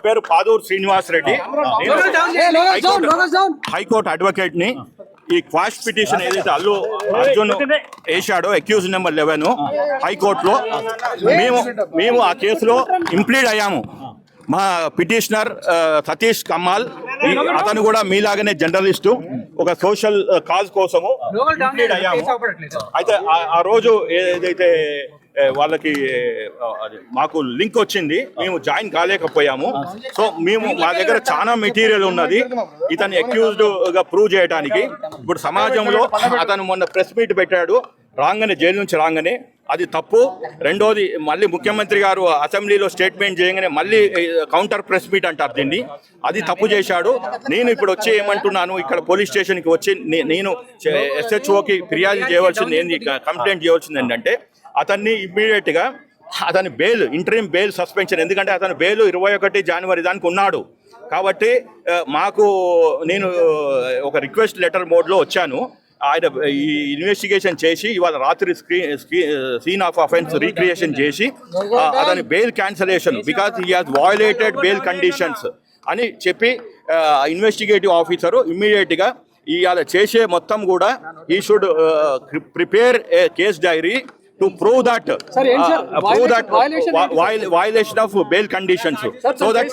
పేరు పాదూరు శ్రీనివాస్ రెడ్డి నేను హైకోర్టు అడ్వకేట్ని ఈ క్వాష్ పిటిషన్ ఏదైతే అల్లు అర్జున్ వేశాడో అక్యూజ్ నెంబర్ లెవెన్ హైకోర్టులో మేము మేము ఆ కేసులో ఇంప్లీడ్ అయ్యాము మా పిటిషనర్ సతీష్ కమ్మాల్ ఈ- అతను కూడా మీలాగానే జర్నలిస్టు ఒక సోషల్ కాజ్ కోసము ఇంప్లీడ్ అయ్యాము అయితే ఆ- రోజు ఏదైతే వాళ్ళకి మాకు లింక్ వచ్చింది. మేము జాయిన్ కాలేకపోయాము. సో మేము మా దగ్గర చాలా మెటీరియల్ ఉన్నది. ఇతను అక్యూజ్డ్గా ప్రూవ్ చేయడానికి. ఇప్పుడు సమాజంలో అతను మొన్న ప్రెస్ మీట్ పెట్టాడు. రాగానే జైలు నుంచి రాగానే. అది తప్పు. రెండోది మళ్ళీ ముఖ్యమంత్రి గారు అసెంబ్లీలో స్టేట్మెంట్ చేయగానే మళ్ళీ కౌంటర్ ప్రెస్ మీట్ అంటారు దీన్ని. అది తప్పు చేశాడు. నేను ఇప్పుడు వచ్చి ఏమంటున్నాను? ఇక్కడ పోలీస్ స్టేషన్కి వచ్చి నేను ఎస్హెచ్ఓకి ఫిర్యాదు చేయవలసింది ఏంది? కంప్లైంట్ చేయవలసింది ఏంటంటే అతన్ని ఇమ్మీడియట్గా అతని బెయిల్ ఇంటరీమ్ బెయిల్ సస్పెన్షన్ ఎందుకంటే అతను బెయిల్ ఇరవై ఒకటి జనవరి దానికి ఉన్నాడు. కాబట్టి మాకు నేను ఒక రిక్వెస్ట్ లెటర్ మోడ్లో వచ్చాను. ఆయన ఈ ఇన్వెస్టిగేషన్ చేసి ఇవాళ రాత్రి screen scene of offence recreation చేసి అతని bail cancellation because he has violated bail conditions అని చెప్పి ఇన్వెస్టిగేటివ్ ఆఫీసరు ఇమ్మీడియట్గా ఇవాళ చేసే మొత్తం కూడా ఈ should prepare a case diary to prove that? Prove that violation of bail conditions so that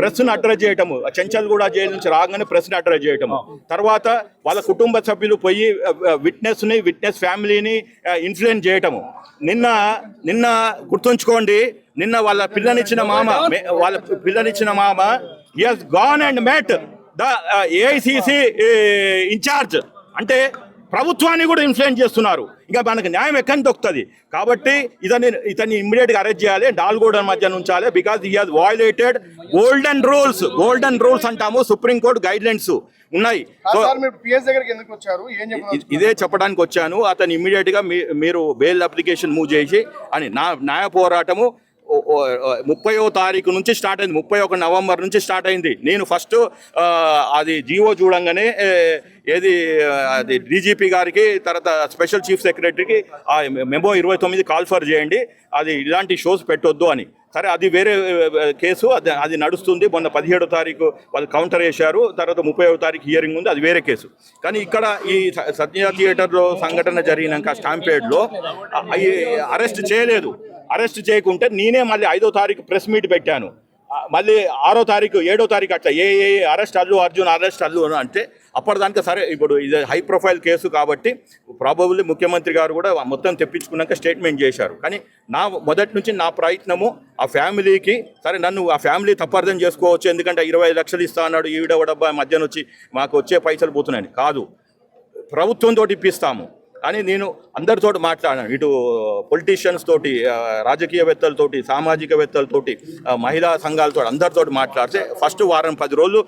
ప్రెస్ను address చేయటము. చెంచల్ కూడా జైలు నుంచి రాగానే ప్రెస్ని అడ్రస్ చేయటము తర్వాత వాళ్ళ కుటుంబ సభ్యులు పోయి విట్నెస్ని విట్నెస్ ఫ్యామిలీని ఇన్ఫ్లుయెన్స్ చేయటము. నిన్న నిన్న గుర్తుంచుకోండి. నిన్న వాళ్ళ పిల్లనిచ్చిన మామ వాళ్ళ పిల్లనిచ్చిన మామ has gone and met the AICC incharge అంటే ప్రభుత్వాన్ని కూడా ఇన్ఫ్లుయెన్స్ చేస్తున్నారు. ఇంకా మనకు న్యాయం ఎక్కడి దొక్కుతుంది కాబట్టి ఇతన్ని ఇతన్ని ఇమ్మీడియట్గా అరెస్ట్ చేయాలి డాల్గోడ మధ్య ఉంచాలి because he has violated golden rules golden rules అంటాము సుప్రీం కోర్టు గైడ్ లైన్స్ ఉన్నాయి ఇదే చెప్పడానికి వచ్చాను. అతను ఇమ్మీడియట్గా మీ- మీరు బెయిల్ అప్లికేషన్ మూవ్ చేసి అని నా న్యాయ పోరాటము ముప్పయో తారీఖు నుంచి స్టార్ట్ అయింది. ముప్పై ఒక నవంబర్ నుంచి స్టార్ట్ అయింది. నేను ఫస్ట్ అది జీవో చూడంగానే ఏది అది డీజీపీ గారికి తర్వాత స్పెషల్ చీఫ్ సెక్రటరీకి ఆ మెమో ఇరవై తొమ్మిది కాల్ఫర్ చేయండి. అది ఇలాంటి షోస్ పెట్టొద్దు అని. సరే అది వేరే కేసు అది అది నడుస్తుంది. మొన్న పదిహేడో తారీఖు వాళ్ళు కౌంటర్ వేశారు. తర్వాత ముప్పై తారీఖు హియరింగ్ ఉంది. అది వేరే కేసు. కానీ ఇక్కడ ఈ స- సత్య థియేటర్లో సంఘటన జరిగినాక స్టాంపేడ్లో అరెస్ట్ చేయలేదు. అరెస్ట్ చేయకుంటే నేనే మళ్ళీ ఐదో తారీఖు ప్రెస్ మీట్ పెట్టాను. మళ్ళీ ఆరో తారీఖు ఏడో తారీఖు అట్లా ఏ ఏ అరెస్ట్ అల్లు అర్జున్ అరెస్ట్ అల్లు అని అంటే అప్పటిదానికి సరే ఇప్పుడు ఇది హై ప్రొఫైల్ కేసు కాబట్టి ప్రాబబ్లీ ముఖ్యమంత్రి గారు కూడా మొత్తం తెప్పించుకున్నాక స్టేట్మెంట్ చేశారు. కానీ నా మొదటి నుంచి నా ప్రయత్నము ఆ ఫ్యామిలీకి సరే నన్ను ఆ ఫ్యామిలీ తప్పర్థం చేసుకోవచ్చు ఎందుకంటే ఇరవై లక్షలు ఇస్తా అన్నాడు ఈవిడవడబ్బా మధ్యన వచ్చి మాకు వచ్చే పైసలు పోతున్నాయని. కాదు ప్రభుత్వంతో ఇప్పిస్తాము. అని నేను అందరితో మాట్లాడాను. ఇటు పొలిటీషియన్స్ తోటి రాజకీయవేత్తలతోటి సామాజికవేత్తలతోటి మహిళా సంఘాలతో అందరితో మాట్లాడితే ఫస్ట్ వారం పది రోజులు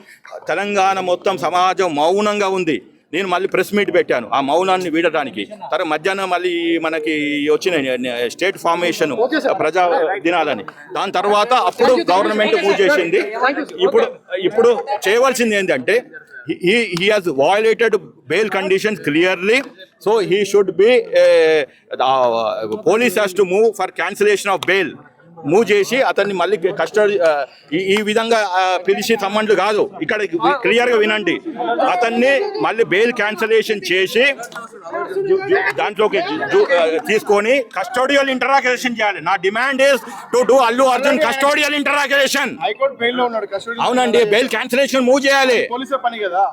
తెలంగాణ మొత్తం సమాజం మౌనంగా ఉంది. నేను మళ్ళీ ప్రెస్ మీట్ పెట్టాను ఆ మౌనాన్ని వీడటానికి. తర్వాత మధ్యాహ్నం మళ్ళీ మనకి వచ్చిన స్టేట్ ఫార్మేషన్ ప్రజా దినాలని. దాని తర్వాత అప్పుడు గవర్నమెంట్ మూవ్ చేసింది. ఇప్పుడు ఇప్పుడు చేయవలసింది ఏంటంటే has violated bail conditions clearly. So he should be uh, uh, police has to move for cancellation of bail. Move చేసి అతన్ని మళ్ళీ కస్టడీ ఈ ఈ విధంగా పిలిచి సంబంధులు కాదు. ఇక్కడ క్లియర్గా వినండి. అతన్ని మళ్ళీ బెయిల్ క్యాన్సలేషన్ చేసి దాంట్లోకి తీసుకొని కస్టోడియల్ ఇంటరాగేషన్ చేయాలి. నా demand is to do Allu Arjun custodial interrogation. High court బెయిల్లో ఉన్నాడు కస్టడీ అవునండి బెయిల్ క్యాన్సలేషన్ మూవ్ చేయాలి. పోలీసే పని కదా.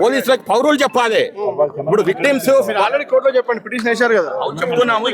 పోలీసులకు పౌరులు చెప్పాలి. ఇప్పుడు విక్టిమ్స్ ఆల్రెడీ కోర్టులో చెప్పండి పిటిషన్ వేశారు కదా. చెప్తున్నాము.